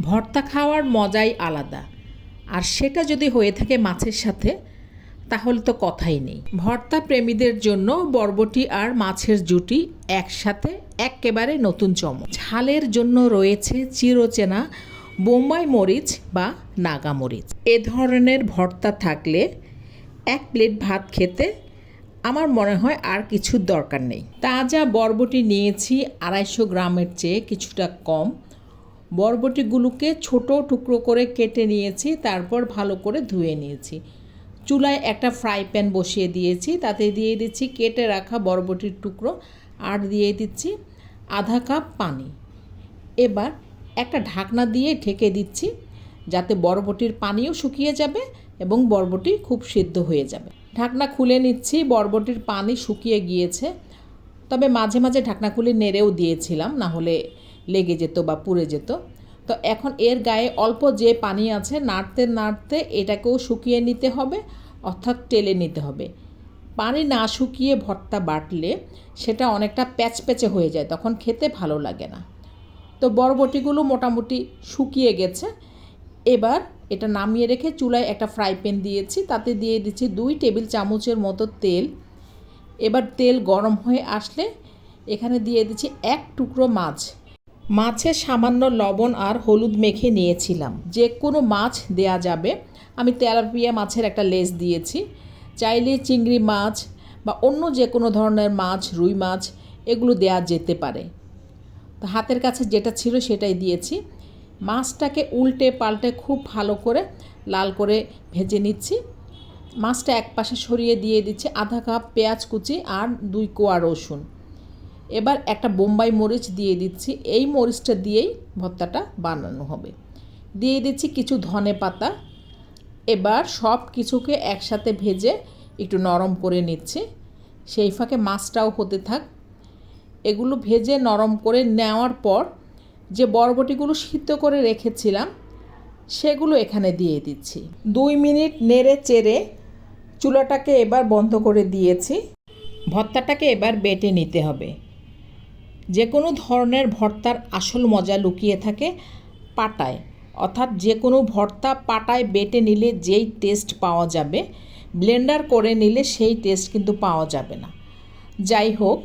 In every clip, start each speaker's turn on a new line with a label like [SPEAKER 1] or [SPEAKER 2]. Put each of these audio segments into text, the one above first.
[SPEAKER 1] ভর্তা খাওয়ার মজাই আলাদা। আর সেটা যদি হয়ে থাকে মাছের সাথে, তাহলে তো কথাই নেই। ভর্তা প্রেমীদের জন্য বরবটি আর মাছের জুটি একসাথে একেবারে নতুন চমক। ঝালের জন্য রয়েছে চিরচেনা বোম্বাই মরিচ বা নাগা মরিচ। এ ধরনের ভর্তা থাকলে এক প্লেট ভাত খেতে আমার মনে হয় আর কিছুর দরকার নেই। তাজা বরবটি নিয়েছি আড়াইশো গ্রামের চেয়ে কিছুটা কম। বরবটিগুলোকে ছোট টুকরো করে কেটে নিয়েছি, তারপর ভালো করে ধুয়ে নিয়েছি। চুলায় একটা ফ্রাই প্যান বসিয়ে দিয়েছি, তাতে দিয়ে দিচ্ছি কেটে রাখা বরবটির টুকরো আর দিয়ে দিচ্ছি আধা কাপ পানি। এবার একটা ঢাকনা দিয়ে ঢেকে দিচ্ছি, যাতে বরবটির পানিও শুকিয়ে যাবে এবং বরবটি খুব সিদ্ধ হয়ে যাবে। ঢাকনা খুলে নিচ্ছি, বরবটির পানি শুকিয়ে গিয়েছে, তবে মাঝে মাঝে ঢাকনা খুলে নেড়েও দিয়েছিলাম, না হলে লেগে যেত বা পুড়ে যেত। তো এখন এর গায়ে অল্প যে পানি আছে, নাড়তে নাড়তে এটাকেও শুকিয়ে নিতে হবে, অর্থাৎ টেলে নিতে হবে। পানি না শুকিয়ে ভর্তা বাটলে সেটা অনেকটা প্যাচপ্যাচে হয়ে যায়, তখন খেতে ভালো লাগে না। তো বরবটিগুলো মোটামুটি শুকিয়ে গেছে। এবার এটা নামিয়ে রেখে চুলায় একটা ফ্রাই প্যান দিয়েছি, তাতে দিয়ে দিচ্ছি দুই টেবিল চামচের মতো তেল। এবার তেল গরম হয়ে আসলে এখানে দিয়ে দিচ্ছি এক টুকরো মাছ। মাছে সামান্য লবণ আর হলুদ মেখে নিয়েছিলাম। যে কোনো মাছ দেয়া যাবে। আমি তেলাপিয়া মাছের একটা লেজ দিয়েছি। চাইলে চিংড়ি মাছ বা অন্য যে কোনো ধরনের মাছ, রুই মাছ, এগুলো দেয়া যেতে পারে। তো হাতের কাছে যেটা ছিল সেটাই দিয়েছি। মাছটাকে উল্টে পাল্টে খুব ভালো করে লাল করে ভেজে নিচ্ছি। মাছটা এক পাশে সরিয়ে দিয়ে দিচ্ছি আধা কাপ পেঁয়াজ কুচি আর দুই কোয়া রসুন। এবার একটা বোম্বাই মরিচ দিয়ে দিচ্ছি। এই মরিচটা দিয়েই ভর্তাটা বানানো হবে। দিয়ে দিচ্ছি কিছু ধনে পাতা। এবার সব কিছুকে একসাথে ভেজে একটু নরম করে নিচ্ছি। সেই ফাঁকে মাছটাও হতে থাক। এগুলো ভেজে নরম করে নেওয়ার পর যে বরবটিগুলো সিদ্ধ করে রেখেছিলাম, সেগুলো এখানে দিয়ে দিচ্ছি। দুই মিনিট নেড়ে চেড়ে চুলাটাকে এবার বন্ধ করে দিয়েছি। ভর্তাটাকে এবার বেটে নিতে হবে। যে কোনো ধরনের ভর্তার আসল মজা লুকিয়ে থাকে পাটায়। অর্থাৎ যে কোনো ভর্তা পাটায় বেটে নিলে যেই টেস্ট পাওয়া যাবে ব্লেন্ডার করে নিলে সেই টেস্ট কিন্তু পাওয়া যাবে না। যাই হোক,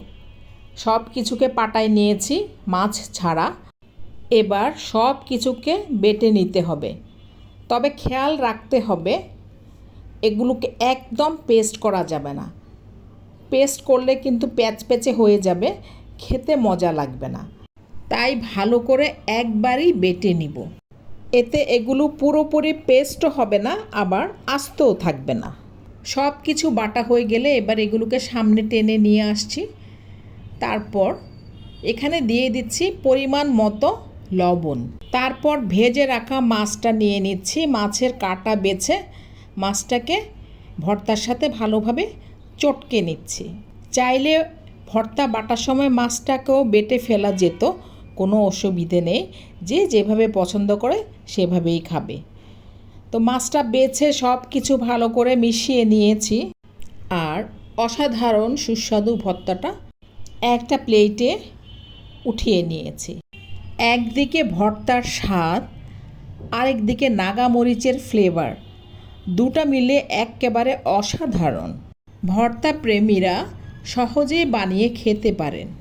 [SPEAKER 1] সব কিছুকে পাটায় নিয়েছি, মাছ ছাড়া। এবার সব কিছুকে বেটে নিতে হবে। তবে খেয়াল রাখতে হবে, এগুলোকে একদম পেস্ট করা যাবে না। পেস্ট করলে কিন্তু প্যাচ প্যাচে হয়ে যাবে খেতে মজা লাগবে না। তাই ভালো করে একবারই বেটে নিব। এতে এগুলো পুরোপুরি পেস্টও হবে না, আবার আস্তও থাকবে না। সব কিছু বাটা হয়ে গেলে এবার এগুলোকে সামনে টেনে নিয়ে আসছি। তারপর এখানে দিয়ে দিচ্ছি পরিমাণ মতো লবণ। তারপর ভেজে রাখা মাছটা নিয়ে নিচ্ছি, মাছের কাটা বেছে মাছটাকে ভর্তার সাথে ভালোভাবে চটকে নিচ্ছি। চাইলে ভর্তা বাটার সময় মাছটাকেও বেটে ফেলা যেত, কোনো অসুবিধে নেই। যে যেভাবে পছন্দ করে, সেভাবেই খাবে। তো মাছটা বেছে সব কিছু ভালো করে মিশিয়ে নিয়েছি। আর অসাধারণ সুস্বাদু ভর্তাটা একটা প্লেটে উঠিয়ে নিয়েছি। একদিকে ভর্তার স্বাদ, আরেকদিকে নাগা মরিচের ফ্লেভার। দুটা মিলে একেবারে অসাধারণ। ভর্তা প্রেমীরা সহজেই বানিয়ে খেতে পারেন।